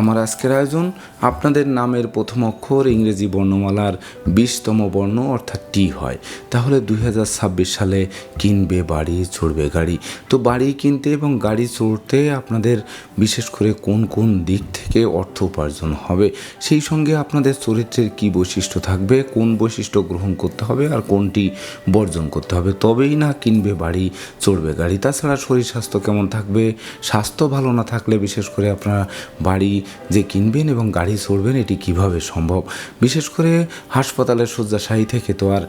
আমার আজকের আয়োজন আপনাদের নামের প্রথম অক্ষর ইংরেজি বর্ণমালার বিশতম বর্ণ অর্থাৎ টি হয়। তাহলে দু হাজার ছাব্বিশ সালে কিনবে বাড়ি, চড়বে গাড়ি। তো বাড়ি কিনতে এবং গাড়ি চড়তে আপনাদের বিশেষ করে কোন কোন দিক থেকে অর্থ উপার্জন হবে, সেই সঙ্গে আপনাদের চরিত্রের কী বৈশিষ্ট্য থাকবে, কোন বৈশিষ্ট্য গ্রহণ করতে হবে আর কোনটি বর্জন করতে হবে, তবেই না কিনবে বাড়ি, চড়বে গাড়ি। তাছাড়া শরীর স্বাস্থ্য কেমন থাকবে, স্বাস্থ্য ভালো না থাকলে বিশেষ করে আপনারা বাড়ি যে কিনবেন এবং গাড়ি চড়বেন এটি কীভাবে সম্ভব? বিশেষ করে হাসপাতালের শয্যাশায়ী থেকে তো আর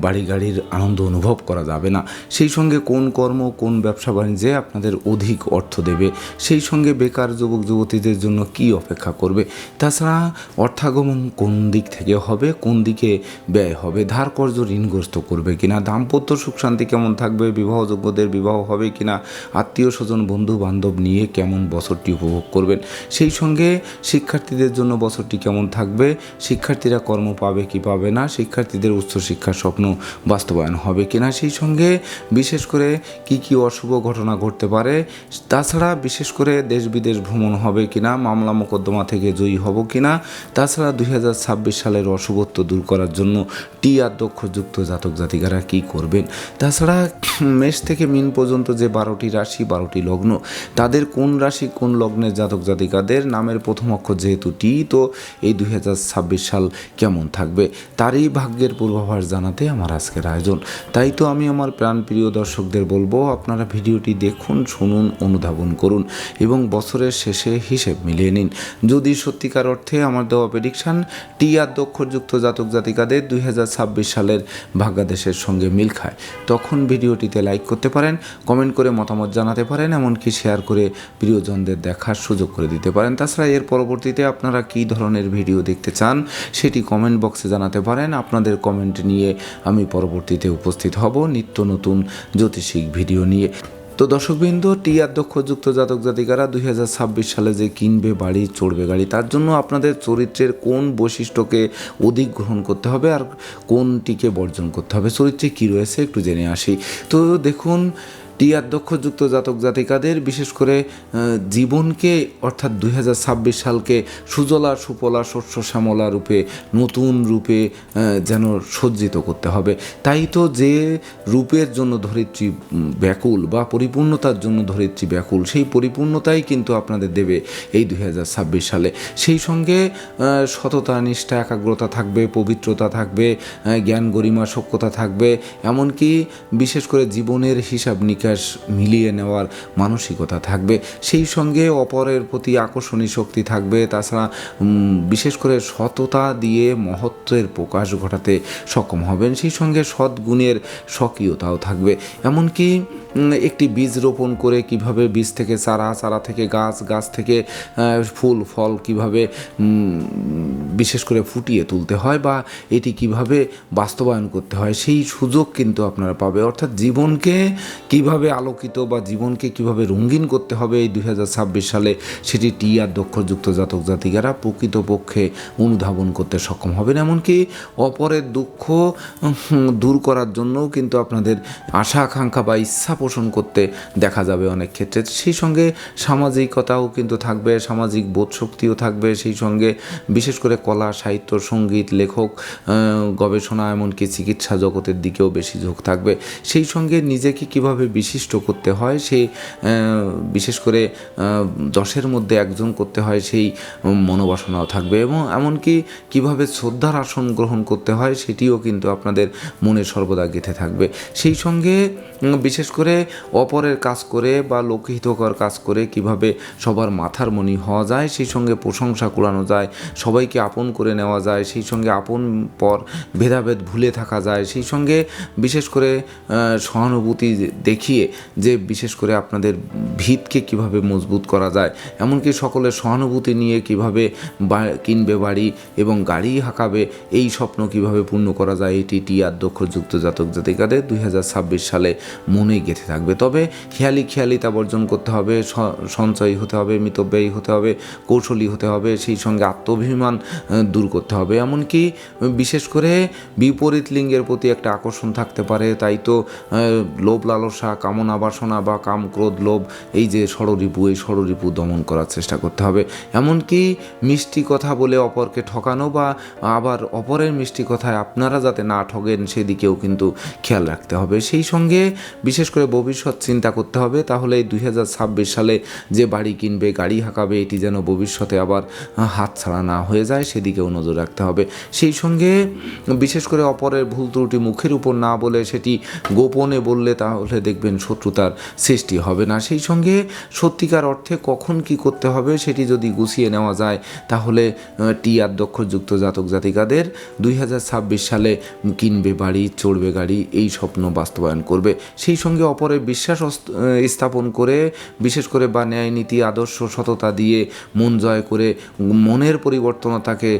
বাড়ি গাড়ির আনন্দ অনুভব করা যাবে না। সেই সঙ্গে কোন কর্ম, কোন ব্যবসা বাণিজ্যে আপনাদের অধিক অর্থ দেবে? সেই সঙ্গে বেকার যুবক, যুবতীদের জন্য কি অপেক্ষা করবে? তাছাড়া অর্থাগমন কোন দিক থেকে হবে, কোন দিকে ব্যয় হবে? ধার কর্য ঋণগ্রস্ত করবে কিনা? দাম্পত্য সুখ শান্তি কেমন থাকবে? বিবাহযোগ্যদের বিবাহ হবে কিনা? আত্মীয় স্বজন বন্ধু বান্ধব নিয়ে কেমন বছরটি উপভোগ করবেন? সেই সঙ্গে শিক্ষার্থীদের জন্য বছরটি কেমন থাকবে? শিক্ষার্থীরা কর্ম পাবে কি পাবে না? শিক্ষার্থীদের উচ্চশিক্ষার স্বপ্ন বাস্তবায়ন হবে কি না? সেই সঙ্গে বিশেষ করে কি কি অশুভ ঘটনা ঘটতে পারে? তাছাড়া বিশেষ করে দেশ বিদেশ ভ্রমণ হবে কিনা মামলা মোকদ্দমা থেকে জয়ী হব কিনা তাছাড়া দুই হাজার ছাব্বিশ সালের অশুভত্ব দূর করার জন্য টি আর দক্ষযুক্ত জাতক জাতিকারা কি করবেন? তাছাড়া মেষ থেকে মিন পর্যন্ত যে বারোটি রাশি, বারোটি লগ্ন, তাদের কোন রাশি, কোন লগ্নের জাতক জাতিকাদের নামের প্রথম অক্ষর যেহেতু টি, তো এই দুই হাজার ছাব্বিশ সাল কেমন থাকবে তারই ভাগ্যের পূর্বাভাস জানাতে আমার আজকের আয়োজন। তাই তো আমি আমার প্রাণপ্রিয় দর্শকদের বলব, আপনারা ভিডিওটি দেখুন, শুনুন, অনুধাবন করুন এবং বছরের শেষে হিসেব মিলিয়ে নিন। যদি সত্যিকার অর্থে আমার দেওয়া প্রেডিকশান টি আর দক্ষরযুক্ত জাতক জাতিকাদের দুই হাজার ছাব্বিশ সালের ভাগ্যাদেশের সঙ্গে মিল খায়। তখন ভিডিওটিতে লাইক করতে পারেন কমেন্ট করে মতামত জানাতে পারেন, এমনকি শেয়ার করে প্রিয়জনদের দেখার সুযোগ করে দিতে পারেন। তাছাড়া এর পরবর্তীতে আপনারা কী ধরনের ভিডিও দেখতে চান, সেটি কমেন্ট বক্সে জানাতে পারেন। আপনাদের কমেন্ট নিয়ে আমি পরবর্তীতে উপস্থিত হব নিত্য নতুন জ্যোতিষিক ভিডিও নিয়ে। তো দর্শকবৃন্দ, টি আর দক্ষযুক্ত জাতক জাতিকারা, দুই হাজার ছাব্বিশ সালে যে কিনবে বাড়ি, চড়বে গাড়ি, তার জন্য আপনাদের চরিত্রের কোন বৈশিষ্ট্যকে অধিক গ্রহণ করতে হবে আর কোনটিকে বর্জন করতে হবে, চরিত্রে কী রয়েছে একটু জেনে আসি। তো দেখুন টি আর দক্ষযুক্ত জাতক জাতিকাদের, বিশেষ করে জীবনকে, অর্থাৎ দুই হাজার ছাব্বিশ সালকে সুজলা, সুপলা, শস্য, শ্যামলা রূপে, নতুন রূপে যেন সজ্জিত করতে হবে। তাই তো যে রূপের জন্য ধরিত্রী ব্যাকুল বা পরিপূর্ণতার জন্য ধরিত্রী ব্যাকুল, সেই পরিপূর্ণতাই কিন্তু আপনাদের দেবে এই দুই হাজার ছাব্বিশ সালে। সেই সঙ্গে সততা, নিষ্ঠা, একাগ্রতা থাকবে, পবিত্রতা থাকবে জ্ঞান, গরিমা সক্ষতা থাকবে। এমনকি, বিশেষ করে জীবনের হিসাব নিকাশ মিলিয়ে নেওয়ার মানসিকতা থাকবে। সেই সঙ্গে অপরের প্রতি আকর্ষণী শক্তি থাকবে। তাছাড়া বিশেষ করে সততা দিয়ে মহত্বের প্রকাশ ঘটাতে সক্ষম হবেন। সেই সঙ্গে সদ্গুণের স্বকীয়তাও থাকবে। এমনকি একটি বীজ রোপণ করে কীভাবে বীজ থেকে চারা চারা থেকে গাছ গাছ থেকে ফুল, ফল কীভাবে বিশেষ করে ফুটিয়ে তুলতে হয় বা এটি কীভাবে বাস্তবায়ন করতে হয়, সেই সুযোগ কিন্তু আপনারা পাবে। অর্থাৎ জীবনকে কীভাবে আলোকিত বা জীবনকে কীভাবে রঙিন করতে হবে এই দুই হাজার ছাব্বিশ সালে সেটি টি আর দক্ষযুক্ত জাতক জাতিকারা প্রকৃতপক্ষে অনুধাবন করতে সক্ষম হবেন। এমনকি অপরের দুঃখ দূর করার জন্যও কিন্তু আপনাদের আশা, আকাঙ্ক্ষা বা ইচ্ছা পোষণ করতে দেখা যাবে অনেক ক্ষেত্রে। সেই সঙ্গে সামাজিকতাও কিন্তু থাকবে, সামাজিক বোধ শক্তিও থাকবে। সেই সঙ্গে বিশেষ করে কলা, সাহিত্য, সংগীত, লেখক গবেষণা, এমনকি চিকিৎসা জগতের দিকেও বেশি ঝোঁক থাকবে। সেই সঙ্গে নিজেকে কীভাবে বিশিষ্ট করতে হয় সেই বিশেষ করে দশের মধ্যে একজন করতে হয়, সেই মনোবাসনাও থাকবে। এবং এমনকি কীভাবে শ্রদ্ধার আসন গ্রহণ করতে হয়, সেটিও কিন্তু আপনাদের মনে সর্বদা গেঁথে থাকবে। সেই সঙ্গে বিশেষ করে অপরের কাজ করে বা লোকহিতকর কাজ করে কীভাবে সবার মাথার মনি হওয়া যায়, সেই সঙ্গে প্রশংসা কুড়ানো যায়, সবাইকে আপন করে নেওয়া যায়, সেই সঙ্গে আপন পর ভেদাভেদ ভুলে থাকা যায়, সেই সঙ্গে বিশেষ করে সহানুভূতি সহানুভূতি দেখিয়ে যে বিশেষ করে আপনাদের ভিতকে কীভাবে মজবুত করা যায় এমনকি সকলের সহানুভূতি নিয়ে কীভাবে কিনবে বাড়ি এবং গাড়ি হাঁকাবে এই স্বপ্ন কীভাবে পূর্ণ করা যায় এটি টি আর দক্ষযুক্ত জাতক জাতিকাদের দুই হাজার ছাব্বিশ সালে মনে গেঁথে থাকবে। তবে খেয়ালি খেয়ালিতা বর্জন করতে হবে সঞ্চয়ী হতে হবে মিতব্যয়ী হতে হবে কৌশলী হতে হবে সেই সঙ্গে আত্মঅভিমান আহ, দূর করতে হবে। এমনকি বিশেষ করে বিপরীত লিঙ্গের প্রতি একটা আকর্ষণ থাকতে পারে তাই তো লোভ লালসা কামনা বাসনা বা কাম, ক্রোধ, লোভ, এই যে ষড়রিপু, এই ষড়রিপু দমন করার চেষ্টা করতে হবে। এমনকি মিষ্টি কথা বলে অপরকে ঠকানো বা আবার অপরের মিষ্টি কথায় আপনারা যাতে না ঠগেন, সেদিকেও কিন্তু খেয়াল রাখতে হবে। সেই সঙ্গে বিশেষ করে ভবিষ্যৎ চিন্তা করতে হবে। তাহলে দুই সালে যে বাড়ি কিনবে, গাড়ি হাঁকাবে, এটি যেন ভবিষ্যতে আবার হাত ছাড়া না হয়ে যায়, সেদিকেও নজর রাখতে হবে। সেই সঙ্গে বিশেষ করে অপরের ভুল ত্রুটি মুখের উপর না বলে সেটি গোপনে বললে তাহলে দেখবেন শত্রুতার সৃষ্টি হবে না। সেই সঙ্গে সত্যিকার অর্থে কখন কি করতে হবে সেটি যদি গুছিয়ে নেওয়া যায়, তাহলে টি আর দক্ষযুক্ত জাতক জাতিকাদের দুই হাজার ছাব্বিশ সালে কিনবে বাড়ি, চড়বে গাড়ি, এই স্বপ্ন বাস্তবায়ন করবে। সেই সঙ্গে অপরের বিশ্বাস স্থাপন করে, বিশেষ করে বা ন্যায় নীতি, আদর্শ, সততা দিয়ে মন জয় করে, মনের পরিবর্তনতাকে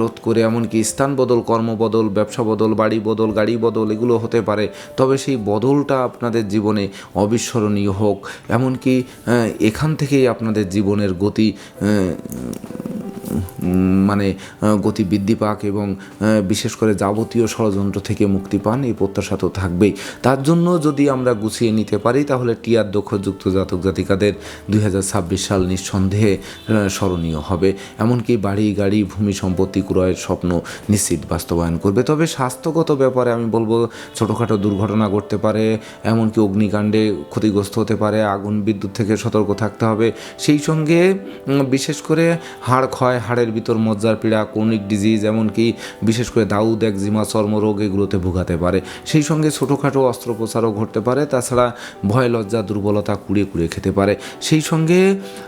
রোধ করে, এমনকি স্থান বদল, কর্ম বদল, ব্যবসা বদল, বাড়ি বদল, গাড়ি বদল, এগুলো হতে পারে। তবে সেই বদলটা আপনাদের জীবনে অবিস্মরণীয় হোক, এমনকি এখান থেকেই আপনাদের জীবনের গতি মানে গতি বৃদ্ধি পাক এবং বিশেষ করে যাবতীয় ষড়যন্ত্র থেকে মুক্তি পান, এই প্রত্যাশা তো থাকবেই। তার জন্য যদি আমরা গুছিয়ে নিতে পারি, তাহলে টিআর দক্ষযুক্ত জাতক জাতিকাদের দুই হাজার ছাব্বিশ সাল নিঃসন্দেহে স্মরণীয় হবে। এমনকি বাড়ি, গাড়ি, ভূমি সম্পত্তি ক্রয়ের স্বপ্ন নিশ্চিত বাস্তবায়ন করবে। তবে স্বাস্থ্যগত ব্যাপারে আমি বলব, ছোটোখাটো দুর্ঘটনা ঘটতে পারে, এমনকি অগ্নিকাণ্ডে ক্ষতিগ্রস্ত হতে পারে, আগুন, বিদ্যুৎ থেকে সতর্ক থাকতে হবে। সেই সঙ্গে বিশেষ করে হাড় ক্ষয়, হাড়ের ভিতর মজ্জার পীড়া, ক্রনিক ডিজিজ, এমনকি বিশেষ করে দাউদ, একজিমা, চর্মরোগ এগুলোতে ভোগাতে পারে। সেই সঙ্গে ছোটোখাটো অস্ত্রোপচারও ঘটতে পারে, তাছাড়া ভয়, লজ্জা, দুর্বলতা কুড়িয়ে কুড়িয়ে খেতে পারে। সেই সঙ্গে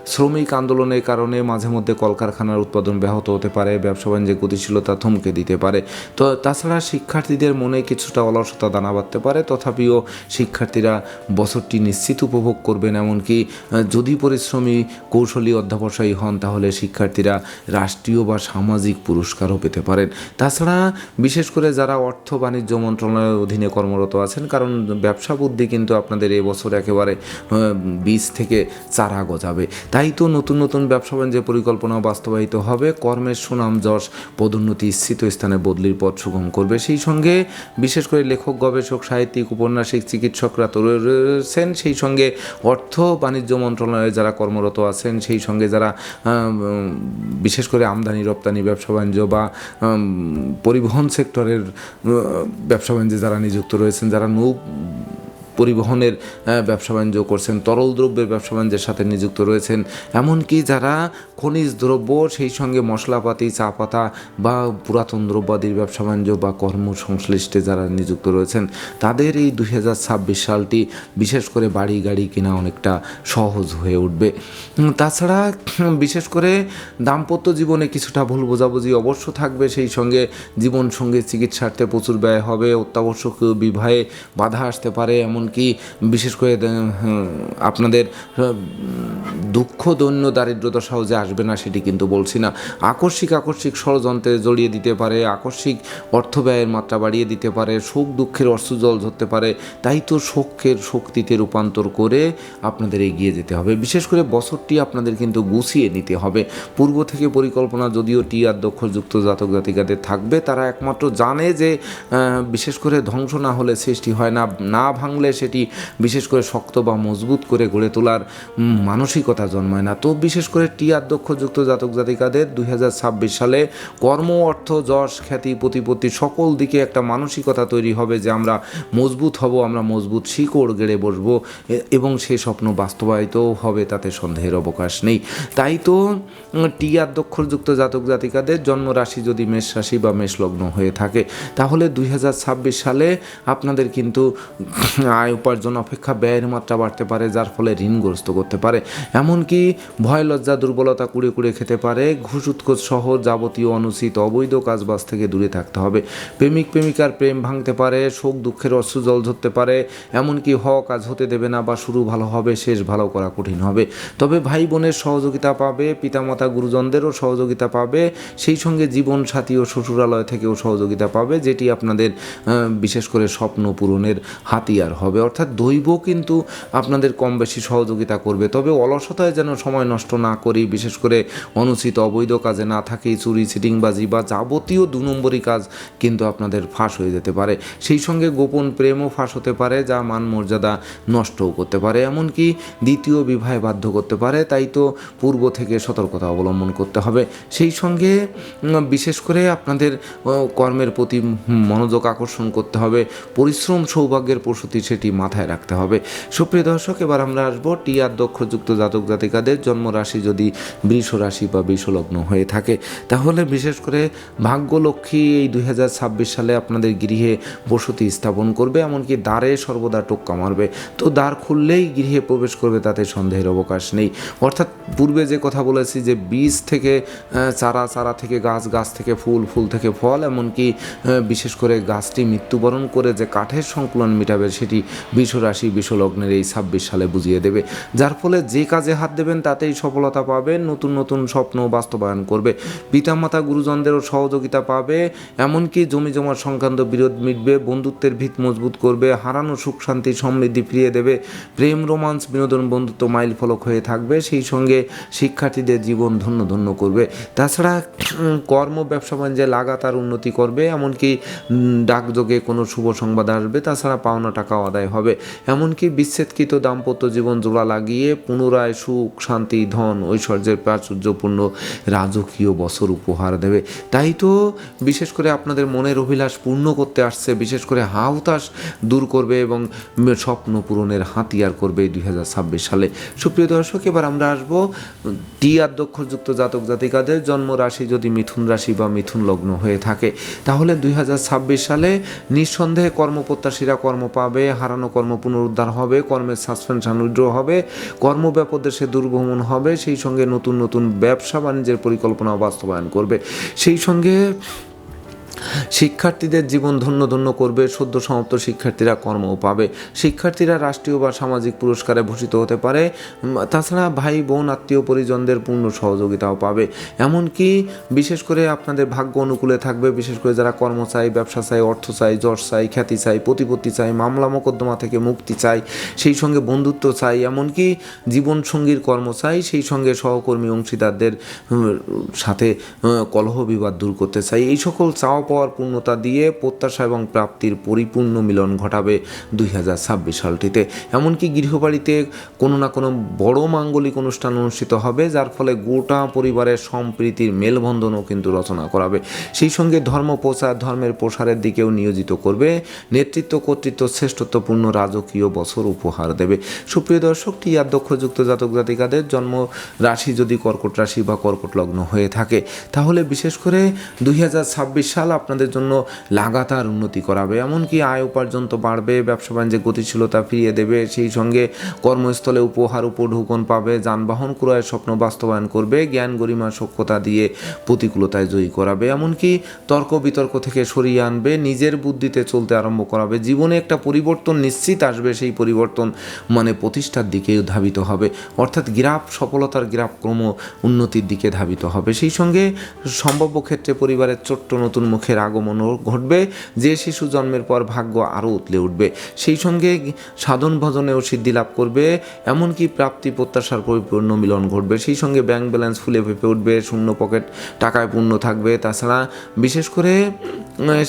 শ্রমিক আন্দোলনের কারণে মাঝে মধ্যে কলকারখানার উৎপাদন ব্যাহত হতে পারে, ব্যবসা বাণিজ্যে গতিশীলতা থমকে দিতে পারে। তো, তাছাড়া শিক্ষার্থীদের মনে কিছুটা অলসতা দানা বাঁধতে পারে, তথাপিও শিক্ষার্থীরা বছরটি নিশ্চিত উপভোগ করবেন এমনকি যদি পরিশ্রমী, কৌশলী অধ্যাবসায়ী হন, তাহলে শিক্ষার্থীরা রাষ্ট্রীয় বা সামাজিক পুরস্কারও পেতে পারেন। তাছাড়া, বিশেষ করে যারা অর্থ বাণিজ্য মন্ত্রণালয়ের অধীনে কর্মরত আছেন, কারণ ব্যবসা বুদ্ধি কিন্তু আপনাদের এবছর একেবারে বীজ থেকে চারা গজাবে। তাই তো নতুন নতুন ব্যবসা বাণিজ্যের পরিকল্পনা বাস্তবায়িত হবে। কর্মের সুনাম যশ, পদোন্নতি স্থিত স্থানে বদলির পথ সুগম করবে। সেই সঙ্গে, বিশেষ করে লেখক, গবেষক, সাহিত্যিক, উপন্যাসিক, চিকিৎসকরা তো রয়েছেন, সেই সঙ্গে অর্থ বাণিজ্য মন্ত্রণালয়ে যারা কর্মরত আছেন, সেই সঙ্গে যারা বিশেষ করে আমদানি, রপ্তানি, ব্যবসা বাণিজ্য বা পরিবহন সেক্টরের ব্যবসা বাণিজ্যে যারা নিযুক্ত রয়েছেন, যারা নৌ পরিবহনের ব্যবসা বাণিজ্য করছেন, তরল দ্রব্যের ব্যবসা বাণিজ্যের সাথে নিযুক্ত রয়েছেন, এমনকি যারা খনিজ দ্রব্য, সেই সঙ্গে মশলাপাতি, চা পাতা বা পুরাতন দ্রব্যাদির ব্যবসা বাণিজ্য বা কর্মসংশ্লিষ্টে যারা নিযুক্ত রয়েছেন, তাদের এই দুই হাজার ছাব্বিশ সালটি বিশেষ করে বাড়ি গাড়ি কেনা অনেকটা সহজ হয়ে উঠবে। তাছাড়া বিশেষ করে দাম্পত্য জীবনে কিছুটা ভুল বোঝাবুঝি অবশ্য থাকবে, সেই সঙ্গে জীবন সঙ্গে চিকিৎসার্থে প্রচুর ব্যয় হবে অত্যাবশ্যক বিবাহে বাধা আসতে পারে এমনকি বিশেষ করে আপনাদের দুঃখ, দৈন্য, দারিদ্রতা সহজে আসবে না সেটি কিন্তু বলছি না। আকস্মিক আকস্মিক ষড়যন্ত্রে জড়িয়ে দিতে পারে, আকস্মিক অর্থ ব্যয়ের মাত্রা বাড়িয়ে দিতে পারে শোক দুঃখের অশ্রু জল ধরতে পারে, তাই তো শোকের শক্তিতে রূপান্তর করে আপনাদের এগিয়ে যেতে হবে। বিশেষ করে বছরটি আপনাদের কিন্তু গুছিয়ে নিতে হবে। পূর্ব থেকে পরিকল্পনা, যদিও টি আর দক্ষযুক্ত জাতক জাতিকাদের থাকবে, তারা একমাত্র জানে যে বিশেষ করে ধ্বংস না হলে সৃষ্টি হয় না না ভাঙলে সেটি বিশেষ করে শক্ত বা মজবুত করে গড়ে তোলার মানসিকতা জন্মায় না। তো বিশেষ করে টি আর দক্ষযুক্ত জাতক জাতিকাদের দুই হাজার ছাব্বিশ সালে কর্ম, অর্থ, যশ, খ্যাতি, প্রতিপত্তি সকল দিকে একটা মানসিকতা তৈরি হবে যে আমরা মজবুত হব, আমরা মজবুত শিকড় গেড়ে বসবো এবং সে স্বপ্ন বাস্তবায়িতও হবে, তাতে সন্দেহের অবকাশ নেই। তাই তো টি আর দক্ষরযুক্ত জাতক জাতিকাদের জন্মরাশি যদি মেষ রাশি বা মেষ লগ্ন হয়ে থাকে, তাহলে দুই হাজার ছাব্বিশ সালে আপনাদের কিন্তু আয় উপার্জন অপেক্ষা ব্যয়ের মাত্রা বাড়তে পারে, যার ফলে ঋণগ্রস্ত করতে পারে। এমনকি ভয়, লজ্জা, দুর্বলতা কুড়ে কুড়ে খেতে পারে। ঘুষ, উৎকোচ সহ যাবতীয় অনুচিত অবৈধ কাজবাজ থেকে দূরে থাকতে হবে। প্রেমিক, প্রেমিকার প্রেম ভাঙতে পারে, শোক, দুঃখের অশ্রু জল ধরতে পারে। এমনকি হ কাজ হতে দেবে না বা শুরু ভালো হবে, শেষ ভালো করা কঠিন হবে। তবে ভাই বোনের সহযোগিতা পাবে, পিতামাতা, গুরুজনদেরও সহযোগিতা পাবে। সেই সঙ্গে জীবন সাথী ও শ্বশুরালয় থেকেও সহযোগিতা পাবে, যেটি আপনাদের বিশেষ করে স্বপ্ন পূরণের হাতিয়ার হবে। হবে। অর্থাৎ দৈব কিন্তু আপনাদের কম বেশি সহযোগিতা করবে। তবে অলসতায় যেন সময় নষ্ট না করি, বিশেষ করে অনুচিত অবৈধ কাজে না থাকি, চুরি চিটিংবাজি বা যাবতীয় দু নম্বরই কাজ কিন্তু আপনাদের ফাঁস হয়ে যেতে পারে। সেই সঙ্গে গোপন প্রেমও ফাঁস হতে পারে, যা মান মর্যাদা নষ্টও করতে পারে। এমনকি দ্বিতীয় বিবাহে বাধ্য করতে পারে, তাই তো পূর্ব থেকে সতর্কতা অবলম্বন করতে হবে। সেই সঙ্গে বিশেষ করে আপনাদের কর্মের প্রতি মনোযোগ আকর্ষণ করতে হবে। পরিশ্রম সৌভাগ্যের প্রসূতি সেটি মাথায় রাখতে হবে। সুপ্রিয় দর্শক, এবার আমরা আসব টিআর দক্ষযুক্ত জাতক জাতিকাদের জন্মরাশি যদি বৃষ রাশি বা বৃষলগ্ন হয়ে থাকে। তাহলে বিশেষ করে ভাগ্যলক্ষ্মী এই দু হাজার ছাব্বিশ সালে আপনাদের গৃহে বসতি স্থাপন করবে, এমনকি দ্বারে সর্বদা টোক্কা মারবে। তো দ্বার খুললেই গৃহে প্রবেশ করবে, তাতে সন্দেহের অবকাশ নেই। অর্থাৎ পূর্বে যে কথা বলেছি যে বীজ থেকে চারা চারা থেকে গাছ গাছ থেকে ফুল ফুল থেকে ফল, এমনকি বিশেষ করে গাছটি মৃত্যুবরণ করে যে কাঠের সংকুলন মেটাবে সেটি বিশ্বরাশি বিশ্বলগ্নের এই ছাব্বিশ সালে বুঝিয়ে দেবে। যার ফলে যে কাজে হাত দেবেন তাতেই সফলতা পাবেন নতুন নতুন স্বপ্ন বাস্তবায়ন করবে। পিতামাতা, গুরুজনদেরও সহযোগিতা পাবে, এমনকি জমি জমার সংক্রান্ত বিরোধ মিটবে, বন্ধুত্বের ভিত মজবুত করবে, হারানো সুখ, শান্তি, সমৃদ্ধি ফিরিয়ে দেবে, প্রেম, রোমান্স, বিনোদন, বন্ধুত্ব মাইল ফলক হয়ে থাকবে, সেই সঙ্গে শিক্ষার্থীদের জীবন ধন্য ধন্য করবে। তাছাড়া কর্ম, ব্যবসা বাণিজ্যে লাগাতার উন্নতি করবে, এমনকি ডাকযোগে কোনো শুভ সংবাদ আসবে, তাছাড়া পাওনা টাকাও আদায় হবে। এমনকি বিচ্ছেদকৃত দাম্পত্য জীবন জোড়া লাগিয়ে পুনরায় সুখ, শান্তি, ধন, ঐশ্বর্যের প্রাচুর্যপূর্ণ রাজকীয় বছর উপহার দেবে। তাই তো বিশেষ করে আপনাদের মনের অভিলাষ পূর্ণ করতে আসছে, বিশেষ করে হাউতাস দূর করবে এবং স্বপ্ন পূরণের হাতিয়ার করবে দুই হাজার ছাব্বিশ সালে। সুপ্রিয় দর্শক, এবার আমরা আসব টি আর আধ্যক্ষযুক্ত জাতক জাতিকাদের জন্ম রাশি। যদি মিথুন রাশি বা মিথুন লগ্ন হয়ে থাকে, তাহলে দুই হাজার ছাব্বিশ সালে নিঃসন্দেহে কর্মপ্রত্যাশীরা কর্ম পাবে হারানো কর্ম পুনরুদ্ধার হবে, কর্মের সাসপেনশন উইড্র হবে কর্ম ব্যাপদে সে দুর্ভ্রমণ হবে, সেই সঙ্গে নতুন নতুন ব্যবসা বাণিজ্যের পরিকল্পনা বাস্তবায়ন করবে। সেই সঙ্গে শিক্ষার্থীদের জীবন ধন্য ধন্য করবে, সদ্য সমাপ্ত শিক্ষার্থীরা কর্মও পাবে। শিক্ষার্থীরা রাষ্ট্রীয় বা সামাজিক পুরস্কারে ভূষিত হতে পারে। তাছাড়া ভাই, বোন, আত্মীয় পরিজনদের পূর্ণ সহযোগিতাও পাবে। এমনকি বিশেষ করে আপনাদের ভাগ্য অনুকূলে থাকবে। বিশেষ করে যারা কর্ম চাই ব্যবসা চাই অর্থ চাই যশ চাই খ্যাতি চাই প্রতিপত্তি চাই মামলা মোকদ্দমা থেকে মুক্তি চাই সেই সঙ্গে বন্ধুত্ব চাই এমনকি জীবনসঙ্গীর কর্ম চাই সেই সঙ্গে সহকর্মী অংশীদারদের সাথে কলহ বিবাদ দূর করতে চাই এই সকল চাওয়া পাওয়ার পূর্ণতা দিয়ে প্রত্যাশা এবং প্রাপ্তির পরিপূর্ণ মিলন ঘটাবে দুই হাজার ছাব্বিশ সালটিতে। এমনকি গৃহবাড়িতে কোনো না কোনো বড় মাঙ্গলিক অনুষ্ঠান অনুষ্ঠিত হবে, যার ফলে গোটা পরিবারের সম্প্রীতির মেলবন্ধনও কিন্তু রচনা করাবে। সেই সঙ্গে ধর্ম প্রচার, ধর্মের প্রসারের দিকেও নিয়োজিত করবে। নেতৃত্ব কর্তৃত্ব শ্রেষ্ঠত্বপূর্ণ রাজকীয় বছর উপহার দেবে। সুপ্রিয় দর্শক দর্শকটি আধ্যক্ষযুক্ত জাতক জাতিকাদের জন্ম রাশি যদি কর্কট রাশি বা কর্কট লগ্ন হয়ে থাকে, তাহলে বিশেষ করে দুই হাজার ছাব্বিশ সাল আপনাদের জন্য লাগাতার উন্নতি করাবে। এমনকি আয় উপার্জন তো বাড়বে, ব্যবসা বাণিজ্যে গতিশীলতা ফিরিয়ে দেবে, সেই সঙ্গে কর্মস্থলে উপহার উপঢৌকন পাবে, যানবাহন ক্রয়ের স্বপ্ন বাস্তবায়ন করবে, জ্ঞান গরিমা সক্ষতা দিয়ে প্রতিকূলতায় জয়ী করাবে। এমনকি তর্ক বিতর্ক থেকে সরিয়ে আনবে, নিজের বুদ্ধিতে চলতে আরম্ভ করাবে। জীবনে একটা পরিবর্তন নিশ্চিত আসবে, সেই পরিবর্তন মানে প্রতিষ্ঠার দিকে ধাবিত হবে। অর্থাৎ গ্রাফ সফলতার গ্রাফ ক্রম উন্নতির দিকে ধাবিত হবে। সেই সঙ্গে সম্ভাব্য ক্ষেত্রে পরিবারের ছোট্ট নতুন মুখের আগমনও ঘটবে, যে শিশু জন্মের পর ভাগ্য আরও উতলে উঠবে। সেই সঙ্গে সাধন ভজনেও সিদ্ধি লাভ করবে, এমনকি প্রাপ্তি প্রত্যাশার পরিপূর্ণ মিলন ঘটবে। সেই সঙ্গে ব্যাংক ব্যালেন্স ফুলে ফেপে উঠবে, শূন্য পকেট টাকায় পূর্ণ থাকবে। তাছাড়া বিশেষ করে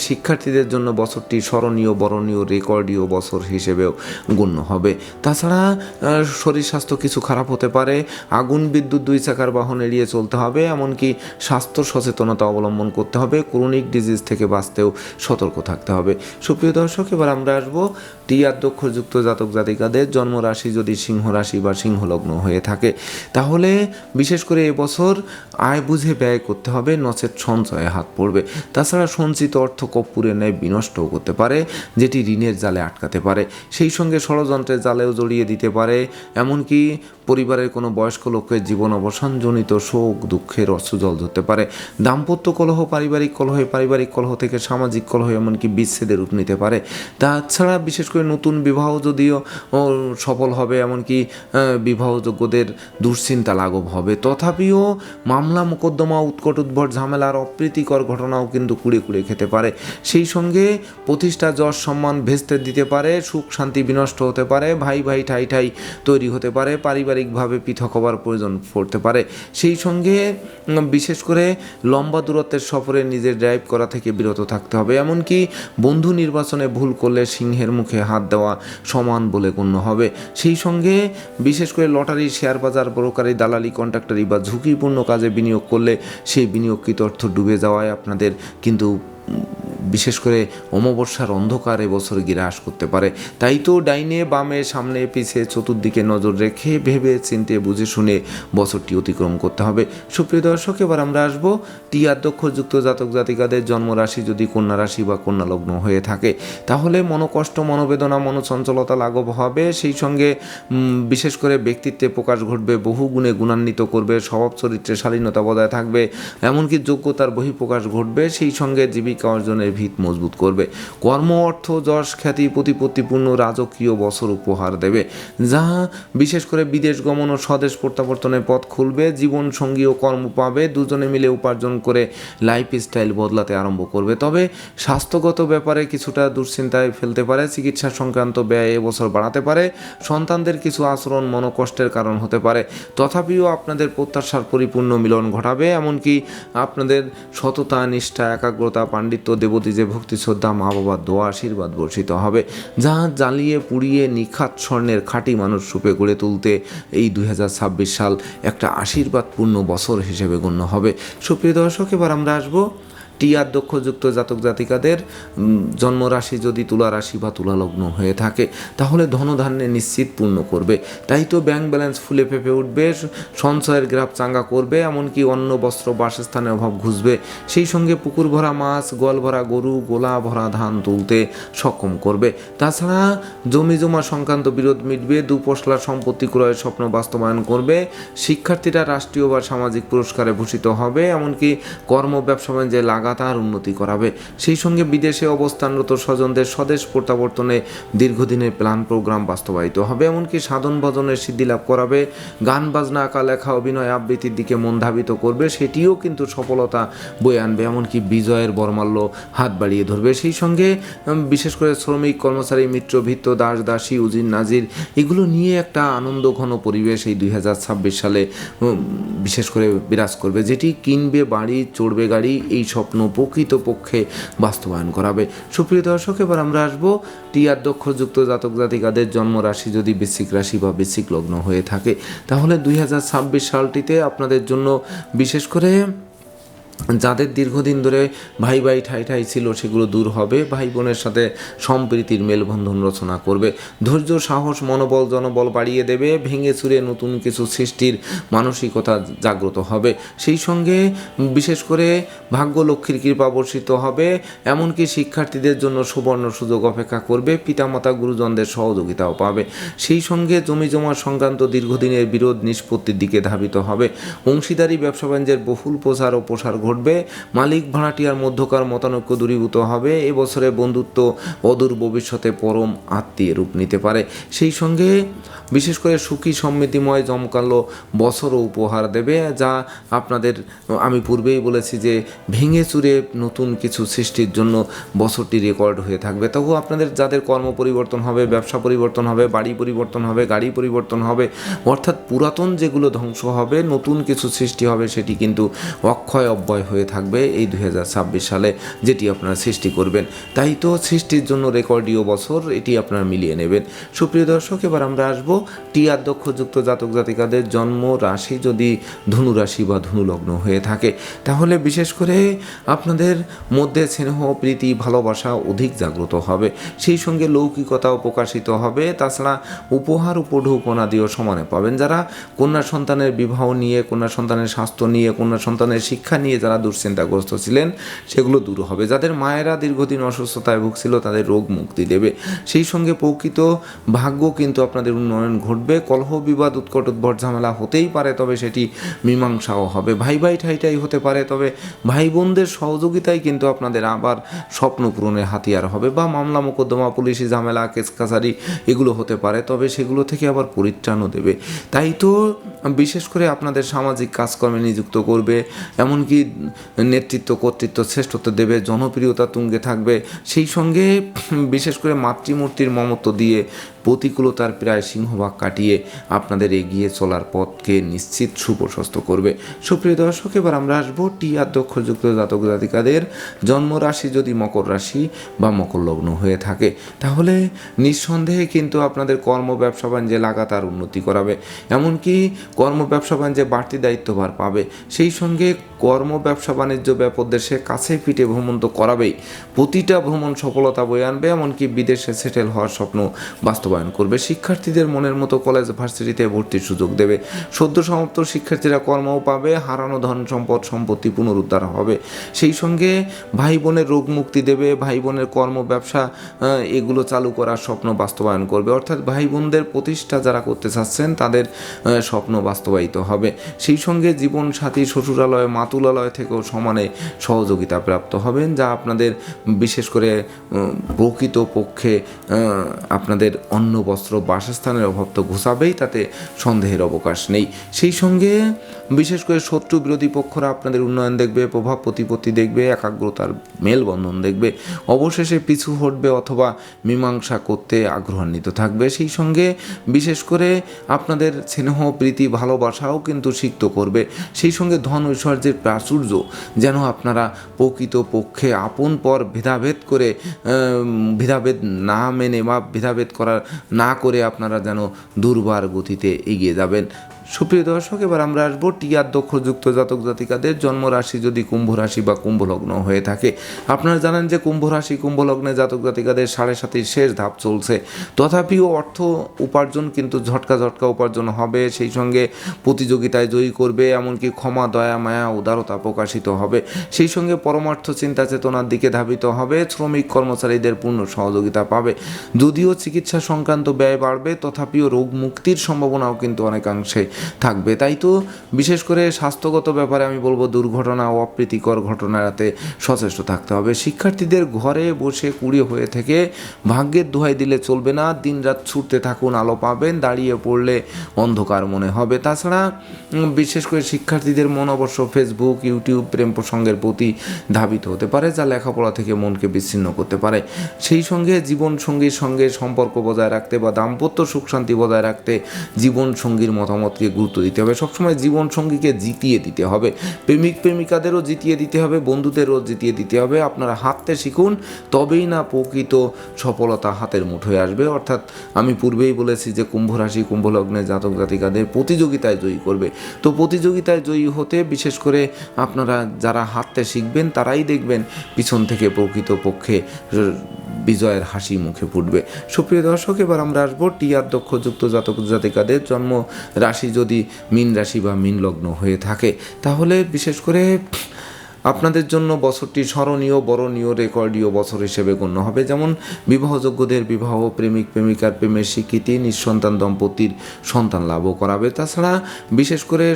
শিক্ষার্থীদের জন্য বছরটি স্মরণীয়, বরণীয়, রেকর্ডীয় বছর হিসেবেও গণ্য হবে। তাছাড়া শরীর স্বাস্থ্য কিছু খারাপ হতে পারে, আগুন, বিদ্যুৎ দুই চাকার বাহন এড়িয়ে চলতে হবে, এমনকি স্বাস্থ্য সচেতনতা অবলম্বন করতে হবে, ক্রনিক ডিজিজ থেকে বাঁচতেও সতর্ক থাকতে হবে। সুপ্রিয় দর্শক, এবার আমরা আসব টি আধ্যক্ষযুক্ত জাতক জাতিকাদের জন্মরাশি যদি সিংহ রাশি বা সিংহ লগ্ন হয়ে থাকে, তাহলে বিশেষ করে এবছর আয় বুঝে ব্যয় করতে হবে নচেত সঞ্চয়ে হাত পড়বে। তাছাড়া সঞ্চিত অর্থ কর্পূরের ন্যায় বিনষ্টও করতে পারে, যেটি ঋণের জালে আটকাতে পারে। সেই সঙ্গে ষড়যন্ত্রের জালেও জড়িয়ে দিতে পারে, এমনকি পরিবারের কোনো বয়স্ক লোকের জীবন অবসানজনিত শোক, দুঃখের অশ্রুজল ধরতে পারে। দাম্পত্য কলহ, পারিবারিক কলহে পারিবারিক কলহ থেকে সামাজিক কলহ এমনকি বিচ্ছেদের রূপ নিতে পারে। তাছাড়া বিশেষ করে নতুন বিবাহ যদিও সফল হবে এমনকি বিবাহযোগ্যদের দুশ্চিন্তা লাঘব হবে। তথাপিও মামলা মোকদ্দমা, উৎকট উদ্ভট ঝামেলার অপ্রীতিকর ঘটনাও কিন্তু কুড়ে কুড়ে খেতে পারে। সেই সঙ্গে প্রতিষ্ঠা যশ সম্মান ভেস্তে দিতে পারে, সুখ শান্তি বিনষ্ট হতে পারে, ভাই ভাই ঠাই ঠাই তৈরি হতে পারে, পারিবারিকভাবে পৃথক হবার প্রয়োজন পড়তে পারে। সেই সঙ্গে বিশেষ করে লম্বা দূরত্বের সফরে নিজের ড্রাইভ করা থেকে বিরত থাকতে হবে। এমনকি বন্ধু নির্বাচনে ভুল করলে সিংহের মুখে হাত দেওয়া সমান বলে গণ্য হবে। সেই সঙ্গে বিশেষ করে লটারি, শেয়ার বাজার ব্রোকারি দালালি, কন্ট্রাক্টারি বা ঝুঁকিপূর্ণ কাজে বিনিয়োগ করলে সেই বিনিয়োগকৃত অর্থ ডুবে যাওয়ায় আপনাদের কিন্তু বিশেষ করে অমাবস্যার অন্ধকার এবছর গ্রাস করতে পারে। তাই তো ডাইনে বামে সামনে পিছে চতুর্দিকে নজর রেখে ভেবে চিনতে বুঝে শুনে বছরটি অতিক্রম করতে হবে। সুপ্রিয় দর্শক, এবার আমরা আসব টি আধ্যক্ষযুক্ত জাতক জাতিকাদের জন্মরাশি যদি কন্যা রাশি বা কন্যা লগ্ন হয়ে থাকে। তাহলে মনোকষ্ট, মনোবেদনা, মনোচঞ্চলতা লাঘব হবে। সেই সঙ্গে বিশেষ করে ব্যক্তিত্বে প্রকাশ ঘটবে, বহু গুণে গুণান্বিত করবে, স্বভাব চরিত্রে শালীনতা বজায় থাকবে, এমনকি যোগ্যতার বহিঃপ্রকাশ ঘটবে। সেই সঙ্গে জীবিকা অর্জনের ভিত মজবুত করবে। কর্ম, অর্থ, যশ, খ্যাতি, প্রতিপত্তিপূর্ণ রাজকীয় বছর উপহার দেবে। যা বিশেষ করে বিদেশ গমন ও স্বদেশ প্রত্যাবর্তনের পথ খুলবে, জীবন সঙ্গী ও কর্ম পাবে, দুজনে মিলে উপার্জন করে লাইফ স্টাইল বদলাতে আরম্ভ করবে। তবে স্বাস্থ্যগত ব্যাপারে কিছুটা দুশ্চিন্তায় ফেলতে পারে, চিকিৎসা সংক্রান্ত ব্যয় এবছর বাড়াতে পারে, সন্তানদের কিছু আচরণ মনোকষ্টের কারণ হতে পারে। তথাপিও আপনাদের প্রত্যাশার পরিপূর্ণ মিলন ঘটাবে, এমনকি আপনাদের সততা, নিষ্ঠা, একাগ্রতা, পাণ্ডিত্য দেবতী যে ভক্তি শ্রদ্ধা, মা বাবার দোয়া, আশীর্বাদ বর্ষিত হবে। যা জ্বালিয়ে পুড়িয়ে নিখাত স্বর্ণের খাঁটি মানুষ রূপে গড়ে তুলতে এই দুই হাজার ছাব্বিশ সাল একটা আশীর্বাদপূর্ণ বছর হিসেবে গণ্য হবে। সুপ্রিয় দর্শক, এবার আমরা আসব টি দক্ষযুক্ত জাতক জাতিকাদের জন্মরাশি যদি তুলা রাশি বা তুলা লগ্ন হয়ে থাকে, তাহলে ধনধান্যে নিশ্চিত পূর্ণ করবে। তাই তো ব্যাংক ব্যালেন্স ফুলে ফেপে উঠবে, সঞ্চয়ের গ্রাফ চাঙ্গা করবে, এমনকি অন্য বস্ত্র, বাসস্থানের অভাব ঘুষবে। সেই সঙ্গে পুকুর ভরা মাছ, গোয়াল ভরা গরু, গোলা ভরা ধান তুলতে সক্ষম করবে। তাছাড়া জমি জমা সংক্রান্ত বিরোধ মিটবে দুপশলা সম্পত্তি ক্রয়ের স্বপ্ন বাস্তবায়ন করবে, শিক্ষার্থীরা রাষ্ট্রীয় বা সামাজিক পুরস্কারে ভূষিত হবে, এমনকি কর্ম, ব্যবসা বাণিজ্যে লাগাতার উন্নতি করাবে। সেই সঙ্গে বিদেশে অবস্থানরত স্বজনদের স্বদেশ প্রত্যাবর্তনে দীর্ঘদিনের প্ল্যান প্রোগ্রাম বাস্তবায়িত হবে। এমনকি সাধন ভজনের সিদ্ধি লাভ করাবে। গান, বাজনা, আঁকা, লেখা, অভিনয় আবৃত্তির দিকে মন ধাবিত করবে। সেটিও কিন্তু সফলতা বয়ে আনবে। এমনকি বিজয়ের বর্মাল্য হাত বাড়িয়ে ধরবে। সেই সঙ্গে বিশেষ করে শ্রমিক, কর্মচারী, মিত্র ভিত্ত দাস, দাসী, উজির, নাজির, এগুলো নিয়ে একটা আনন্দ ঘন পরিবেশ এই দুই হাজার ছাব্বিশ সালে বিশেষ করে বিরাজ করবে। যেটি কিনবে, বাড়ি, চড়বে গাড়ি, এই স্বপ্ন প্রকৃতপক্ষে বাস্তবায়ন করাবে। সুপ্রিয় দর্শক, এবার আমরা আসব টি যুক্ত জাতক জাতিকাদের জন্মরাশি, যদি বৃশ্চিক রাশি বা বৃশ্চিক লগ্ন হয়ে থাকে। তাহলে দুই হাজার ছাব্বিশ সালটিতে আপনাদের জন্য বিশেষ করে যাদের দীর্ঘদিন ধরে ভাই ভাই ঠাই ঠাই ছিল সেগুলো দূর হবে, ভাই বোনের সাথে সম্প্রীতির মেলবন্ধন রচনা করবে। ধৈর্য, সাহস, মনোবল, জনবল বাড়িয়ে দেবে, ভেঙে চুরে নতুন কিছু সৃষ্টির মানসিকতা জাগ্রত হবে। সেই সঙ্গে বিশেষ করে ভাগ্য লক্ষ্মীর কৃপা বর্ষিত হবে, এমনকি শিক্ষার্থীদের জন্য সুবর্ণ সুযোগ অপেক্ষা করবে, পিতামাতা, গুরুজনদের সহযোগিতাও পাবে। সেই সঙ্গে জমি জমা সংক্রান্ত দীর্ঘদিনের বিরোধ নিষ্পত্তির দিকে ধাবিত হবে। অংশীদারি, ব্যবসা বাণিজ্যের বহুল প্রচার ও প্রসার ঘটবে। মালিক ভাড়াটিয়ার মধ্যকার মতানৈক্য দূরীভূত হবে। এবছরে বন্ধুত্ব অদূর ভবিষ্যতে পরম আত্মীয় রূপ নিতে পারে। সেই সঙ্গে বিশেষ করে সুখী, সমৃদ্ধিময়, জমকালো বছরও উপহার দেবে, যা আপনাদের, আমি পূর্বেই বলেছি যে ভেঙে চুরে নতুন কিছু সৃষ্টির জন্য বছরটি রেকর্ড হয়ে থাকবে। তবু আপনাদের যাদের কর্ম পরিবর্তন হবে, ব্যবসা পরিবর্তন হবে, বাড়ি পরিবর্তন হবে, গাড়ি পরিবর্তন হবে, অর্থাৎ পুরাতন যেগুলো ধ্বংস হবে, নতুন কিছু সৃষ্টি হবে, সেটি কিন্তু অক্ষয় অব্যয় হয়ে থাকবে এই দু হাজার ছাব্বিশ সালে যেটি আপনারা সৃষ্টি করবেন। তাই তো সৃষ্টির জন্য রেকর্ডীয় বছর, এটি আপনারা মিলিয়ে নেবেন। সুপ্রিয় দর্শক, এবার আমরা আসব টি আধ্যক্ষযুক্ত জাতক জাতিকাদের জন্ম রাশি যদি ধনু রাশি বা ধনু লগ্ন হয়ে থাকে, তাহলে বিশেষ করে আপনাদের মধ্যে স্নেহ, প্রীতি, ভালোবাসা অধিক জাগ্রত হবে। সেই সঙ্গে লৌকিকতাও প্রকাশিত হবে। তাছাড়া উপহার উপঢৌকনাদিও সমানে পাবেন যারা কন্যা সন্তানের বিবাহ নিয়ে, কন্যা সন্তানের স্বাস্থ্য নিয়ে, কন্যা সন্তানের শিক্ষা নিয়ে যারা দুশ্চিন্তাগ্রস্ত ছিলেন, সেগুলো দূর হবে। যাদের মায়েরা দীর্ঘদিন অসুস্থতায় ভুগছিল, তাদের রোগ মুক্তি দেবে। সেই সঙ্গে প্রকৃত ভাগ্য কিন্তু আপনাদের উন্নয়ন ঘটবে, কলহ, বিবাদ, উৎকট, উদ্ভট ঝামেলা হতেই পারে, তবে সেটি মীমাংসাও হবে। ভাই ভাই ঠাইটাই হতে পারে, তবে ভাই বোনদের সহযোগিতাই কিন্তু আপনাদের আবার স্বপ্ন পূরণের হাতিয়ার হবে বা মামলা, মোকদ্দমা, পুলিশি ঝামেলা, কেস কাছারি এগুলো হতে পারে, তবে সেগুলো থেকে আবার পরিত্রাণও দেবে। তাই তো বিশেষ করে আপনাদের সামাজিক কাজকর্মে নিযুক্ত করবে, এমনকি নেতৃত্ব, কর্তৃত্ব, শ্রেষ্ঠত্ব দেবে, জনপ্রিয়তা তুঙ্গে থাকবে, সেই সঙ্গে বিশেষ করে মাতৃমূর্তির মমত্ব দিয়ে প্রতিকূলতার প্রায় সিংহভাগ কাটিয়ে আপনাদের এগিয়ে চলার পথকে নিশ্চিত সুপ্রশস্ত করবে। সুপ্রিয় দর্শক, এবার আমরা আসব টি দক্ষযুক্ত জাতক জাতিকাদের। জন্মরাশি যদি মকর রাশি বা মকর লগ্ন হয়ে থাকে, তাহলে নিঃসন্দেহে কিন্তু আপনাদের কর্ম ব্যবসা বাণিজ্যে লাগাতার উন্নতি করাবে। এমনকি কর্ম ব্যবসা বাণিজ্যে বাড়তি দায়িত্বভার পাবে। সেই সঙ্গে কর্ম ব্যবসা বাণিজ্য ব্যাপদেশে কাছে পিঠে ভ্রমণ তো করাবেই। প্রতিটা ভ্রমণ সফলতা বয়ে আনবে, এমনকি বিদেশে সেটেল হওয়ার স্বপ্ন বাস্তবায়ন করবে। শিক্ষার্থীদের মনের মতো কলেজ, ভার্সিটিতে ভর্তির সুযোগ দেবে। সদ্য সমাপ্ত শিক্ষার্থীরা কর্মও পাবে, হারানো ধন সম্পদ সম্পত্তি পুনরুদ্ধার হবে। সেই সঙ্গে ভাই বোনের রোগ মুক্তি দেবে, ভাই বোনের কর্ম, ব্যবসা এগুলো চালু করার স্বপ্ন বাস্তবায়ন করবে। অর্থাৎ ভাই বোনদের প্রতিষ্ঠা যারা করতে চাচ্ছেন, তাদের স্বপ্ন বাস্তবায়িত হবে। সেই সঙ্গে জীবন সাথী শ্বশুরালয়, মাতুলালয় থেকেও সমানে সহযোগিতা প্রাপ্ত হবেন, যা আপনাদের, বিশেষ করে প্রকৃত পক্ষে আপনাদের অন্ন বস্ত্র বাসস্থানের অভাব তো ঘুষাবেই তাতে সন্দেহের অবকাশ নেই। সেই সঙ্গে বিশেষ করে শত্রু বিরোধী পক্ষরা আপনাদের উন্নয়ন দেখবে, প্রভাব প্রতিপত্তি দেখবে, একাগ্রতার মেলবন্ধন দেখবে, অবশেষে পিছু হটবে অথবা মীমাংসা করতে আগ্রহান্বিত থাকবে। সেই সঙ্গে বিশেষ করে আপনাদের স্নেহ, প্রীতি, ভালোবাসাও কিন্তু সিক্ত করবে। সেই সঙ্গে ধন ঐশ্বর্যের প্রাচুর্য যেন আপনারা প্রকৃত পক্ষে আপন পর ভেদাভেদ করে ভেদাভেদ না মেনে বা ভেদাভেদ করার, না করে আপনারা যেন দুর্বার গতিতে এগিয়ে যাবেন। সুপ্রিয় দর্শক, এবার আমরা আসব টিয়ার দক্ষযুক্ত জাতক জাতিকাদের জন্ম রাশি যদি কুম্ভ রাশি বা কুম্ভ লগ্ন হয়ে থাকে। আপনারা জানেন যে কুম্ভ রাশি, কুম্ভ লগ্নে জাতক জাতিকাদের সাড়ে সাতির শেষ ধাপ চলছে। তথাপিও অর্থ উপার্জন কিন্তু ঝটকা ঝটকা উপার্জন হবে, সেই সঙ্গে প্রতিযোগিতায় জয়ী করবে, এমনকি ক্ষমা, দয়া, মায়া, উদারতা প্রকাশিত হবে। সেই সঙ্গে পরমার্থ চিন্তা চেতনার দিকে ধাবিত হবে, শ্রমিক কর্মচারীদের পূর্ণ সহযোগিতা পাবে। যদিও চিকিৎসা সংক্রান্ত ব্যয় বাড়বে, তথাপিও রোগ মুক্তির সম্ভাবনাও কিন্তু অনেকাংশে থাকবে। তাই তো বিশেষ করে স্বাস্থ্যগত ব্যাপারে আমি বলব দুর্ঘটনা ও অপ্রীতিকর ঘটনা এড়াতে সচেষ্ট থাকতে হবে। শিক্ষার্থীদের ঘরে বসে কুড়িয়ে হয়ে থেকে ভাগ্যের দোহাই দিলে চলবে না। দিনরাত ছুটতে থাকুন, আলো পাবেন, দাঁড়িয়ে পড়লে অন্ধকার মনে হবে। তাছাড়া বিশেষ করে শিক্ষার্থীদের মন অবশ্য ফেসবুক ইউটিউব প্রেম প্রসঙ্গের প্রতি ধাবিত হতে পারে, যা লেখাপড়া থেকে মনকে বিচ্ছিন্ন করতে পারে। সেই সঙ্গে জীবন সঙ্গীর সঙ্গে সম্পর্ক বজায় রাখতে বা দাম্পত্য সুখ শান্তি বজায় রাখতে জীবন সঙ্গীর মতামতকে গুরুত্ব দিতে হবে। সবসময় জীবন সঙ্গীকে জিতিয়ে দিতে হবে। প্রেমিক প্রেমিকাদেরও জিতিয়ে দিতে হবে, বন্ধুদেরও জিতিয়ে দিতে হবে। আপনারা হাঁটতে শিখুন, তবেই না প্রকৃত সফলতা হাতের মুঠোয় আসবে। অর্থাৎ আমি পূর্বেই বলেছি যে কুম্ভ রাশি, কুম্ভ লগ্নে জাতক জাতিকাদের প্রতিযোগিতায় জয়ী করবে। তো প্রতিযোগিতায় জয়ী হতে বিশেষ করে আপনারা যারা হাঁটতে শিখবেন, তারাই দেখবেন পিছন থেকে প্রকৃত পক্ষে বিজয়ের হাসি মুখে ফুটবে। সুপ্রিয় দর্শক, এবার আমরা আসব টিয়ার দক্ষযুক্ত জাতক জাতিকাদের জন্ম রাশি যদি মিন রাশি বা মিন লগ্ন হয়ে থাকে, তাহলে বিশেষ করে আপনাদের জন্য বছরটি স্মরণীয়, বরণীয়, রেকর্ডীয় বছর হিসেবে গণ্য হবে। যেমন বিবাহযোগ্যদের বিবাহ, প্রেমিক, প্রেমিকার প্রেমের স্বীকৃতি, নিঃসন্তান, দম্পতির সন্তান লাভও করাবে। তাছাড়া বিশেষ করে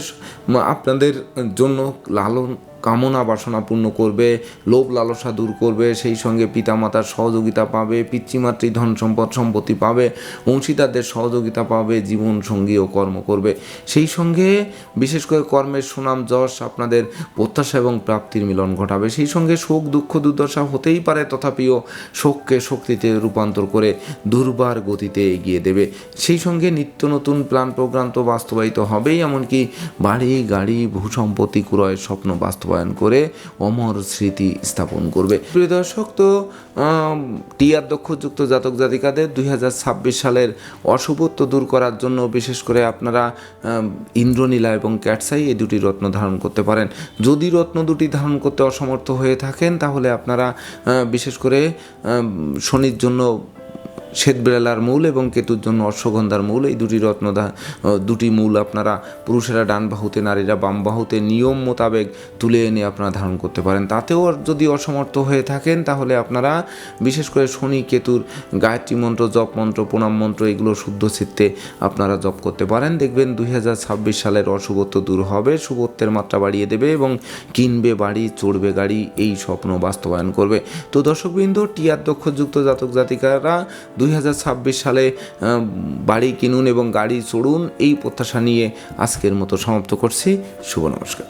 আপনাদের জন্য লালন কামনা বাসনা পূর্ণ করবে, লোভ লালসা দূর করবে, সেই সঙ্গে পিতামাতার সহযোগিতা পাবে, পিতৃমাতৃ ধন সম্পদ সম্পত্তি পাবে, অংশীদারদের সহযোগিতা পাবে, জীবন সঙ্গী ও কর্ম করবে। সেই সঙ্গে বিশেষ করে কর্মের সুনাম, যশ আপনাদের প্রত্যাশা এবং প্রাপ্তির মিলন ঘটাবে। সেই সঙ্গে শোক, দুঃখ, দুর্দশা হতেই পারে, তথাপিও শোককে শক্তিতে রূপান্তর করে দুর্বার গতিতে এগিয়ে দেবে। সেই সঙ্গে নিত্য নতুন প্ল্যান, প্রোগ্রাম তো বাস্তবায়িত হবেই, এমনকি বাড়ি, গাড়ি, ভূসম্পত্তি, ক্রয়ের স্বপ্ন বাস্তবায়ন করে অমর স্মৃতি স্থাপন করবে। প্রিয় দর্শক, তো টিআর দক্ষযুক্ত জাতক জাতিকাদের দুই হাজার ছাব্বিশ সালের অশুভত্ব দূর করার জন্য বিশেষ করে আপনারা ইন্দ্রনীলা এবং ক্যাটসাই এই দুটি রত্ন ধারণ করতে পারেন। যদি রত্ন দুটি ধারণ করতে অসমর্থ হয়ে থাকেন, তাহলে আপনারা বিশেষ করে শনির জন্য শ্বেতবিড়ালার মূল এবং কেতুর জন্য অশ্বগন্ধার মূল, এই দুটি রত্নদা দুটি মূল আপনারা পুরুষেরা ডান বাহুতে, নারীরা বাম বাহুতে নিয়ম মোতাবেক তুলে এনে আপনারা ধারণ করতে পারেন। তাতেও যদি অসমর্থ হয়ে থাকেন, তাহলে আপনারা বিশেষ করে শনি, কেতুর গায়ত্রী মন্ত্র, জপ মন্ত্র, প্রণাম মন্ত্র, এগুলো শুদ্ধ চিত্তে আপনারা জপ করতে পারেন। দেখবেন দুই হাজার ছাব্বিশ সালের অশুভত্ব দূর হবে, শুভত্বের মাত্রা বাড়িয়ে দেবে এবং কিনবে বাড়ি, চড়বে গাড়ি, এই স্বপ্ন বাস্তবায়ন করবে। তো দর্শকবৃন্দ টিয়ার দক্ষযুক্ত জাতক জাতিকারা দুই হাজার ছাব্বিশ সালে বাড়ি কিনুন এবং গাড়ি চড়ুন, এই প্রত্যাশা নিয়ে আজকের মতো সমাপ্ত করছি। শুভ নমস্কার।